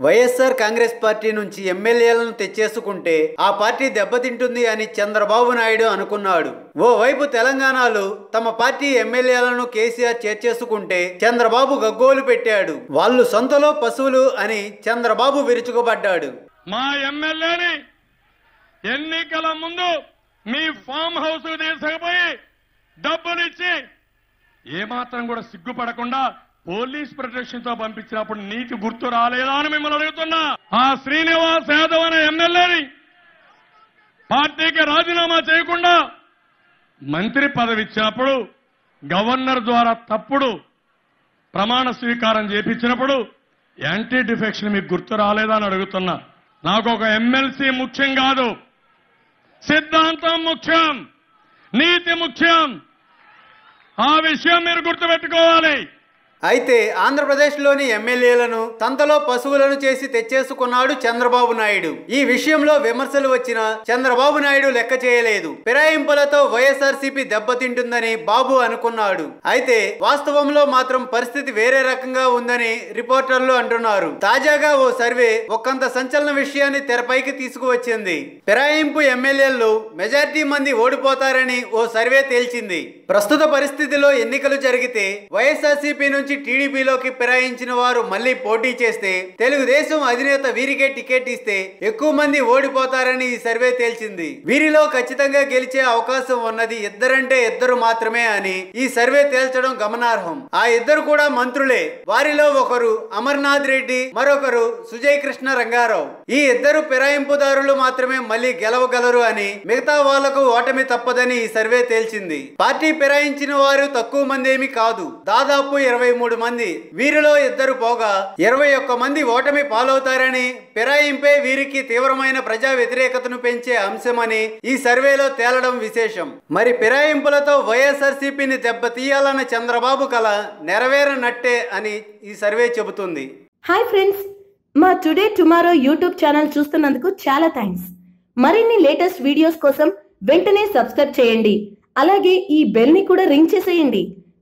YSR Congress party నుంచి ఎమ్మెల్యేలను తెచ్చేసుకుంటే ఆ పార్టీ దెబ్బతింటుంది అని చంద్రబాబు నాయుడు అనుకున్నాడు. ఓవైపు తెలంగాణలో తమ పార్టీ ఎమ్మెల్యేలను కేసీఆర్ చేర్చేసుకుంటే చంద్రబాబు గగ్గోలు పెట్టాడు. వాళ్ళు సొంతలో పశువులు అని చంద్రబాబు విరుచుకుపడ్డాడు. మా ఎమ్మెల్యేని ఎన్నికల ముందు మీ ఫామ్ హౌస్ తీసుకుపోయి డబ్బులిచ్చి ఏమాత్రం కూడా సిగ్గుపడకుండా పోలీస్ ప్రొటెక్షన్తో పంపించినప్పుడు నీకు గుర్తు రాలేదా అని మిమ్మల్ని అడుగుతున్నా. ఆ శ్రీనివాస్ యాదవ్ అనే ఎమ్మెల్యేని పార్టీకి రాజీనామా చేయకుండా మంత్రి పదవి ఇచ్చినప్పుడు గవర్నర్ ద్వారా తప్పుడు ప్రమాణ స్వీకారం చేపించినప్పుడు యాంటీ డిఫెక్షన్ మీకు గుర్తు రాలేదా అని అడుగుతున్నా. నాకు ఒక ఎమ్మెల్సీ ముఖ్యం కాదు. సిద్ధాంతం ముఖ్యం. నీతి ముఖ్యం. ఆ విషయం మీరు గుర్తుపెట్టుకోవాలి. అయితే ఆంధ్రప్రదేశ్లోని ఎమ్మెల్యేలను తంతలో పశువులను చేసి తెచ్చేసుకున్నాడు చంద్రబాబు నాయుడు. ఈ విషయంలో విమర్శలు వచ్చినా చంద్రబాబు నాయుడు లెక్క చేయలేదు. ఫిరాయింపులతో వైఎస్ఆర్సీపీ దెబ్బతింటుందని బాబు అనుకున్నాడు. అయితే వాస్తవంలో మాత్రం పరిస్థితి వేరే రకంగా ఉందని రిపోర్టర్లు అంటున్నారు. తాజాగా ఓ సర్వే ఒకంత సంచలన విషయాన్ని తెరపైకి తీసుకువచ్చింది. ఫిరాయింపు ఎమ్మెల్యేలు మెజార్టీ మంది ఓడిపోతారని ఓ సర్వే తేల్చింది. ప్రస్తుత పరిస్థితిలో ఎన్నికలు జరిగితే వైఎస్ఆర్సీపీ నుంచి టీడీపీలోకి ఫిరాయించిన వారు మళ్ళీ పోటీ చేస్తే తెలుగుదేశం అధినేత వీరికే టికెట్ ఇస్తే ఎక్కువ మంది ఓడిపోతారని ఈ సర్వే తేల్చింది. వీరిలో ఖచ్చితంగా గెలిచే అవకాశం ఉన్నది ఇద్దరంటే ఇద్దరు మాత్రమే అని ఈ సర్వే తేల్చడం గమనార్హం. ఆ ఇద్దరు కూడా మంత్రులే. వారిలో ఒకరు అమర్నాథ్ రెడ్డి మరొకరు సుజయ్ కృష్ణ రంగారావు. ఈ ఇద్దరు ఫిరాయింపుదారులు మాత్రమే మళ్ళీ గెలవగలరు అని మిగతా వాళ్ళకు ఓటమి తప్పదని ఈ సర్వే తేల్చింది. పార్టీ ఫిరాయించిన వారు తక్కువ మందేమి కాదు. దాదాపు ఇరవై మూడు మంది. వీరిలో ఇద్దరు పోగా ఇరవై ఒక్క మంది ఓటమి పాలవుతారని ఫిరాయింపే వీరికి తీవ్రమైన ప్రజా వ్యతిరేకతను పెంచే అంశమని ఈ సర్వేలో తేలడం విశేషం. మరి ఫిరాయింపులతో వైఎస్ఆర్సీపీని దెబ్బతీయాలన్న చంద్రబాబు కల నెరవేరనట్టే అని ఈ సర్వే చెబుతుంది. Hi friends! మా టుడే టుమారో యూట్యూబ్ ఛానల్ చూస్తున్నందుకు చాలా థ్యాంక్స్ మరిన్ని లేటెస్ట్ వీడియోస్ కోసం వెంటనే సబ్స్క్రైబ్ చేయండి. అలాగే ఈ బెల్ని కూడా రింగ్ చేసేయండి.